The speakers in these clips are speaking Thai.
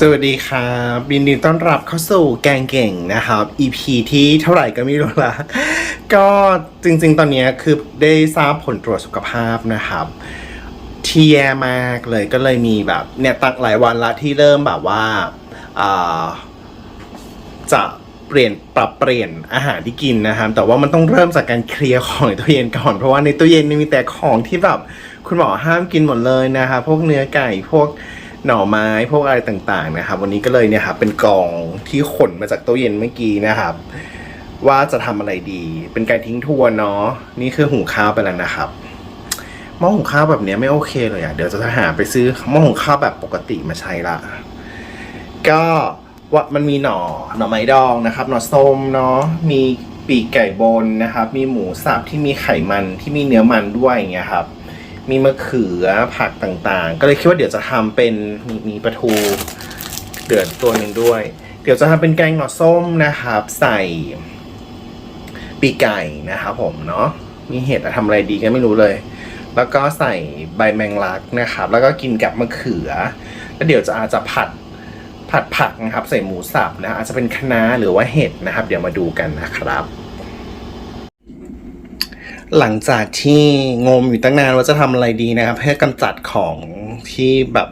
สวัสดีครับยินดีต้อนรับเข้าสู่แกงเก่งนะครับ EP ที่เท่าไหร่ก็ไม่รู้ละก็จริงๆ ตอนนี้คือได้ทราบผลตรวจสุขภาพนะครับ ที่แย่มากเลยก็เลยมีแบบเนี่ยตักหลายวันละที่เริ่มแบบว่าจะเปลี่ยนปรับเปลี่ยนอาหารที่กินนะครับ แต่ว่ามันต้องเริ่มจากการเคลียร์ของในตู้เย็นก่อนเพราะว่าในตู้เย็นมีแต่ของที่แบบคุณหมอห้ามกินหมดเลยนะครับพวกเนื้อไก่พวก หน่อไม้พวกอะไรต่างๆนะครับ วันนี้ก็เลยเนี่ยครับเป็นกล่องที่ขนมาจากตู้เย็นเมื่อกี้นะครับ ว่าจะทำอะไรดี เป็นการทิ้งทวนเนาะนี่คือหุงข้าวไปแล้วนะครับหม้อหุงข้าวแบบเนี้ยไม่โอเคเลยอะ่ะเดี๋ยวจะหาไปซื้อหม้อหุงข้าวแบบปกติมาใช้ละก็ว่ามันมีหน่อหน่อไม้ดองนะครับ หน่อส้มเนาะมีปีกไก่บนนะครับ มีหมูสับที่มีไขมันที่มีเนื้อมันด้วยอย่างเงี้ยครับ มีมะเขือผักต่างๆ ก็เลยคิดว่าเดี๋ยวจะทำเป็นมีมีปลาทูเดือดตัวหนึ่งด้วย เดี๋ยวจะทำเป็นแกงหน่อส้มนะครับ ใส่ปีกไก่นะครับผมเนาะมีเห็ดอะทำอะไรดีก็ไม่รู้เลย แล้วก็ใส่ใบแมงลักนะครับ แล้วก็กินกับมะเขือ แล้วเดี๋ยวจะอาจจะผัดผัดผักนะครับ ใส่หมูสับนะอาจจะเป็นคะน้าหรือว่าเห็ดนะครับ เดี๋ยวมาดูกันนะครับ หลังจากที่งมอยู่ตั้งนานว่าจะทำอะไรดีนะครับเพื่อกำจัดของที่แบบ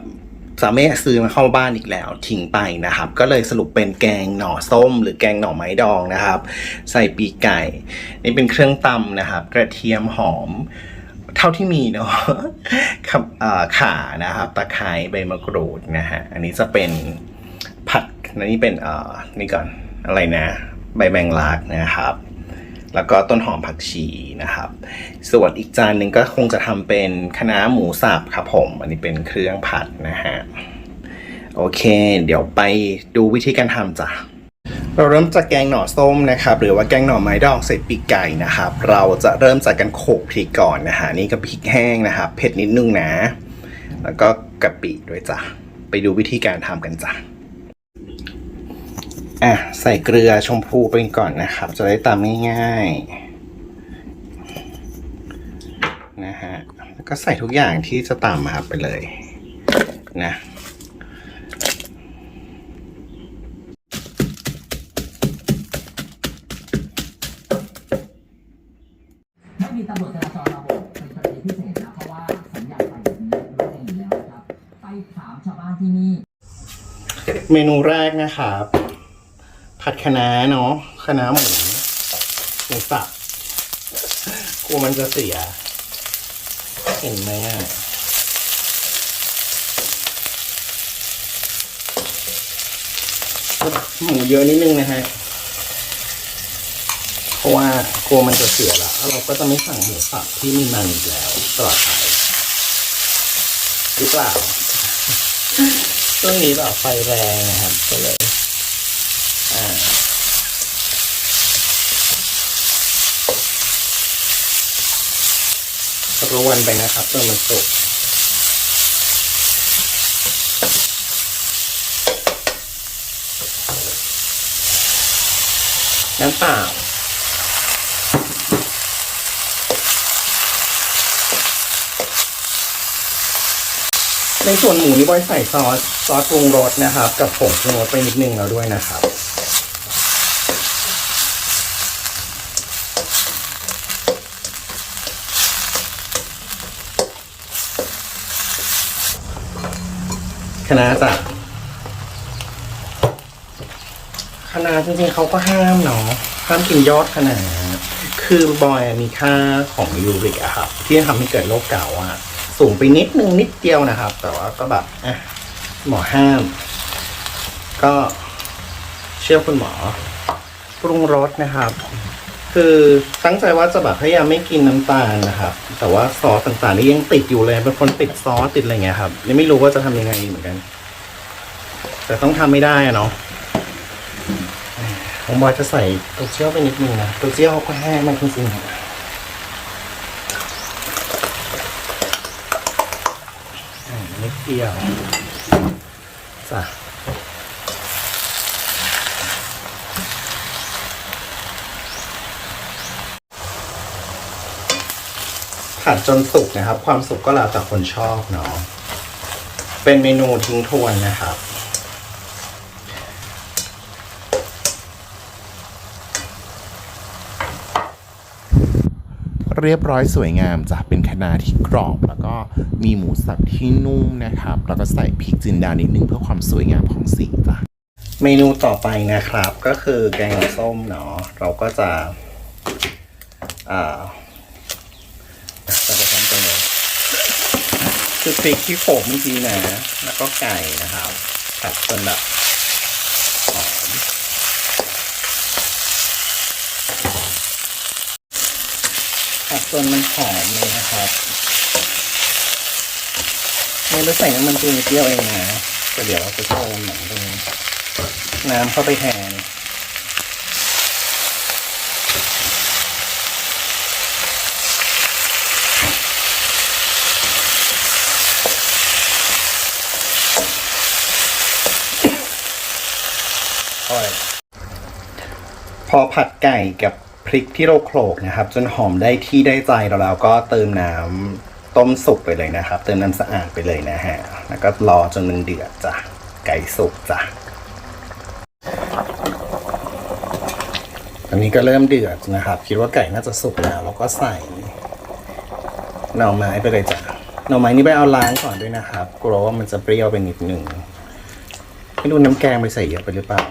จะไม่ซื้อมาเข้าบ้านอีกแล้วทิ้งไปนะครับ ก็เลยสรุปเป็นแกงหน่อส้ม หรือแกงหน่อไม้ดองนะครับ ใส่ปีกไก่ นี่เป็นเครื่องตำนะครับ กระเทียมหอม เท่าที่มีเนาะครับอ่าข่านะครับ ตะไคร้ใบมะกรูดนะฮะอันนี้จะเป็นผัดอันนี้เป็นเอ่อนี่ก่อนอะไรนะ ใบแมงลักนะครับ แล้วก็ต้นหอมผักชีนะครับ ส่วนอีกจานหนึ่งก็คงจะทำเป็นคะน้าหมูสับครับผม อันนี้เป็นเครื่องผัดนะฮะ โอเค เดี๋ยวไปดูวิธีการทำจ้ะ เราเริ่มจากแกงหน่อส้มนะครับ หรือว่าแกงหน่อไม้ดองใส่ปีกไก่นะครับ เราจะเริ่มจากการโขกพริกก่อนนะฮะ นี่ก็พริกแห้งนะครับ เผ็ดนิดนึงนะ แล้วก็กะปิด้วยจ้ะ ไปดูวิธีการทำกันจ้ะ อะ ใส่เกลือชมพูไปก่อนนะครับ จะได้ตามง่ายๆนะฮะแล้วก็ใส่ทุกอย่างที่จะตามมาไปเลยนะไม่มีตำรวจจราจรมาโบกเป็นกรณีพิเศษนะเพราะว่าสัญญาณไฟแบบนี้รู้เองอยู่แล้วนะครับ ไปถามชาวบ้านที่นี่ เมนูแรกนะครับ ผัดคะน้าเนาะคะน้าหมูหมูสับกลัวมันจะเสีย เห็นไหมอะหมูเยอะนิดนึงนะฮะเพราะว่ากลัวมันจะเสียละเราก็จะไม่สั่งหมูสับที่มีมันอีกแล้วตลอดไปหรือเปล่าช่วงนี้แบบไฟแรงนะครับก็เลย อ่า รวนไปนะครับจนมันสุกน้ำเปล่าในส่วนหมูนี่บอยใส่ซอสซอสปรุงรสนะครับ กับผงปรุงรสไปนิดนึงแล้วด้วยนะครับ คณะจ้ะคณะจริงๆเขาก็ห้ามเนาะห้ามกินยอดคณะคือบอยมีค่าของยูริกอะครับ ที่ทำให้เกิดโรคเกาต์อะสูงไปนิดนึงนิดเดียวนะครับ แต่ว่าก็แบบอะหมอห้าม ก็เชื่อคุณหมอปรุงรสนะครับ คือตั้งใจว่าจะแบบพยายามไม่กินน้ำตาลนะครับ แต่ว่าซอสต่างๆนี่ยังติดอยู่เลยเป็นคนติดซอสติดอะไรเงี้ยครับยังไม่รู้ว่าจะทำยังไงเหมือนกัน แต่ต้องทำไม่ได้อะเนาะผมบอยจะใส่ตัวเจียวไปนิดนึงนะตัวเจียวเขาก็แห้งมากจริงๆอะอ่านิดเดียวจ้ะ ผัดจนสุกนะครับ ความสุกก็แล้วแต่คนชอบเนาะเป็นเมนูทิ้งทวนนะครับ เรียบร้อยสวยงามจะเป็นคณาที่กรอบแล้วก็มีหมูสับที่นุ่มนะครับ แล้วก็ใส่พริกจินดานิดนึงเพื่อความสวยงามของสีจ้ะเมนูต่อไปนะครับก็คือแกงส้มเนาะเราก็จะ คือพริกที่โขกเมื่อกี้นะ แล้วก็ไก่นะครับผัดจนแบบหอมผัดจนมันหอมเลยนะครับไม่ได้ใส่น้ำมันตัวนิดเดียวเองนะแต่เดี๋ยวเราจะเติมหนังตรงน้ำเข้าไปแทน พอผัดไก่กับพริกที่เราโขลกนะครับ จนหอมได้ที่ได้ใจเราแล้วก็เติมน้ำต้มสุกไปเลยนะครับ เติมน้ำสะอาดไปเลยนะฮะแล้วก็รอจนมันเดือดจ้ะไก่สุกจ้ะอันนี้ก็เริ่มเดือดนะครับ คิดว่าไก่น่าจะสุกแล้วเราก็ใส่หน่อไม้ไปเลยจ้ะหน่อไม้นี่ไปเอาล้างก่อนด้วยนะครับกลัวว่ามันจะเปรี้ยวไปนิดหนึ่งไม่รู้น้ำแกงไปใส่เยอะไปหรือเปล่า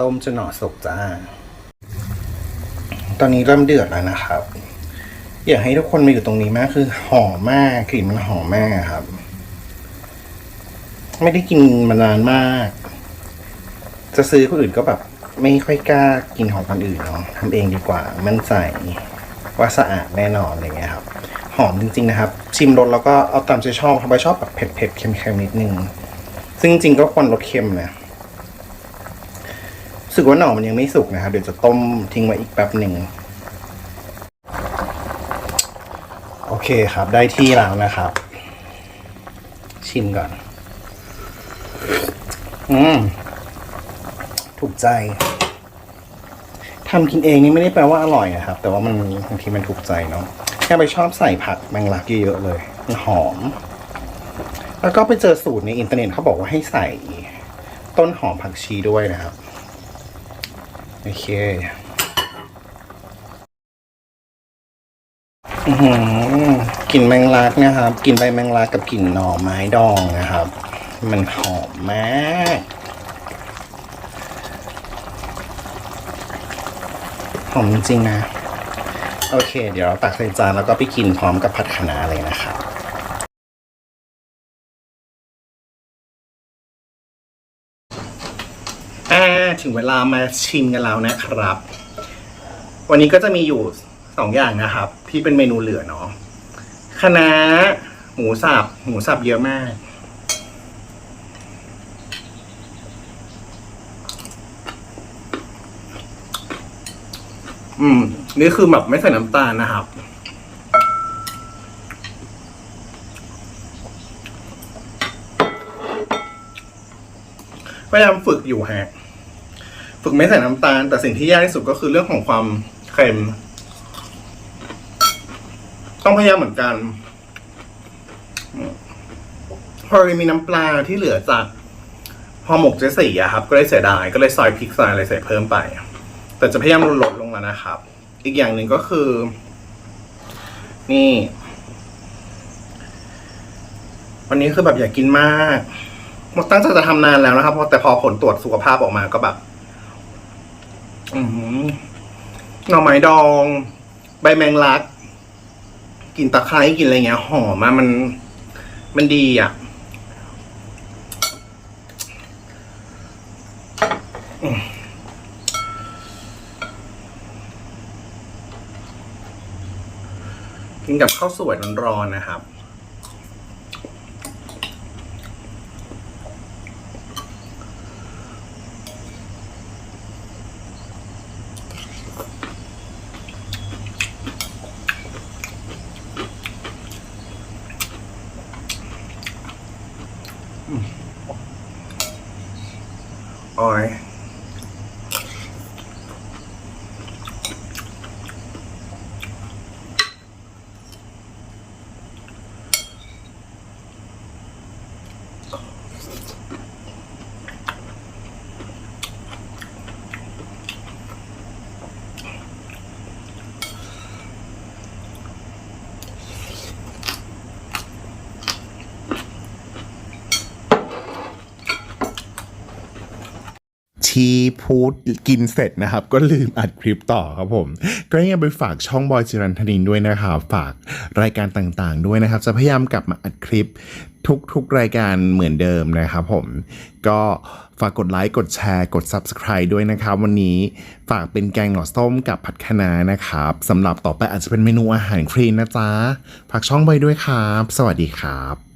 ต้มจนหน่อสุกจ้า ตอนนี้เริ่มเดือดแล้วนะครับ อยากให้ทุกคนมาอยู่ตรงนี้มากคือหอมมากกลิ่นมันหอมมากครับ ไม่ได้กินมานานมาก จะซื้อคนอื่นก็แบบ ไม่ค่อยกล้ากินของคนอื่นเนาะทำเองดีกว่า มั่นใจว่าสะอาดแน่นอนอะไรเงี้ยครับ หอมจริง ๆ นะครับ ชิมรสแล้วก็เอาตามใจชอบทำไปชอบแบบเผ็ดๆเค็มๆนิดนึง ซึ่งจริงๆก็ควรลดเค็มนะ รู้สึกว่าหน่อมันยังไม่สุกนะครับ เดี๋ยวจะต้มทิ้งไว้อีกแป๊บหนึ่ง โอเคครับ ได้ที่แล้วนะครับ ชิมก่อน อืม ถูกใจทำกินเองนี่ไม่ได้แปลว่าอร่อยนะครับ แต่ว่ามันบางทีมันถูกใจเนาะแค่ไปชอบใส่ผักแมงลักเยอะๆเลย มันหอม แล้วก็ไปเจอสูตรในอินเทอร์เน็ตเขาบอกว่าให้ใส่ต้นหอมผักชีด้วยนะครับ โอเคอือหือกลิ่นแมงลักนะครับกลิ่นใบแมงลักกับกลิ่นหน่อไม้ดองนะครับ มันหอมมากหอมจริงๆนะ โอเค เดี๋ยวเราตักใส่จานแล้วก็ไปกินพร้อมกับผัดคะน้าเลยนะครับ อ่าถึงเวลามาชิมกันแล้วนะครับ วันนี้ก็จะมีอยู่สองอย่างนะครับ ที่เป็นเมนูเหลือเนาะคะน้าหมูสับหมูสับเยอะมาก อืม นี่คือแบบไม่ใส่น้ำตาลนะครับพยายามฝึกอยู่ฮะ ฝึกไม่ใส่น้ำตาล แต่สิ่งที่ยากที่สุดก็คือเรื่องของความเค็ม ต้องพยายามเหมือนกันอืมพอมีน้ำปลาที่เหลือจากพอหมกเจสีอะครับ ก็เลยเสียดายก็เลยซอยพริกซอยอะไรใส่เพิ่มไป แต่จะพยายามลดลงแล้วนะครับ อีกอย่างหนึ่งก็คือ นี่ วันนี้คือแบบอยากกินมากมตั้งใจจะทำนานแล้วนะครับเพราะแต่พอผลตรวจสุขภาพออกมาก็แบบ อือหือหน่อไม้ดอง ใบแมงลักกลินตะไคร้กลินอะไรเงี้ยหอมมากมัน มันดีอะกินกับข้าวสวยร้อนๆนะครับ อ ที่พูดกินเสร็จนะครับ ก็ลืมอัดคลิปต่อครับผม ก็ยังไปฝากช่องบอยจิรันธนินด้วยนะครับฝากรายการต่างๆ ด้วยนะครับ จะพยายามกลับมาอัดคลิปทุกๆ รายการเหมือนเดิมนะครับผมก็ฝากกดไลค์กดแชร์กด Subscribe ด้วยนะครับ วันนี้ฝากเป็นแกงหน่อส้มกับผัดคะน้านะครับสำหรับต่อไปอาจจะเป็นเมนูอาหารคลีนนะจ๊ะฝากช่องไว้ด้วยครับ สวัสดีครับ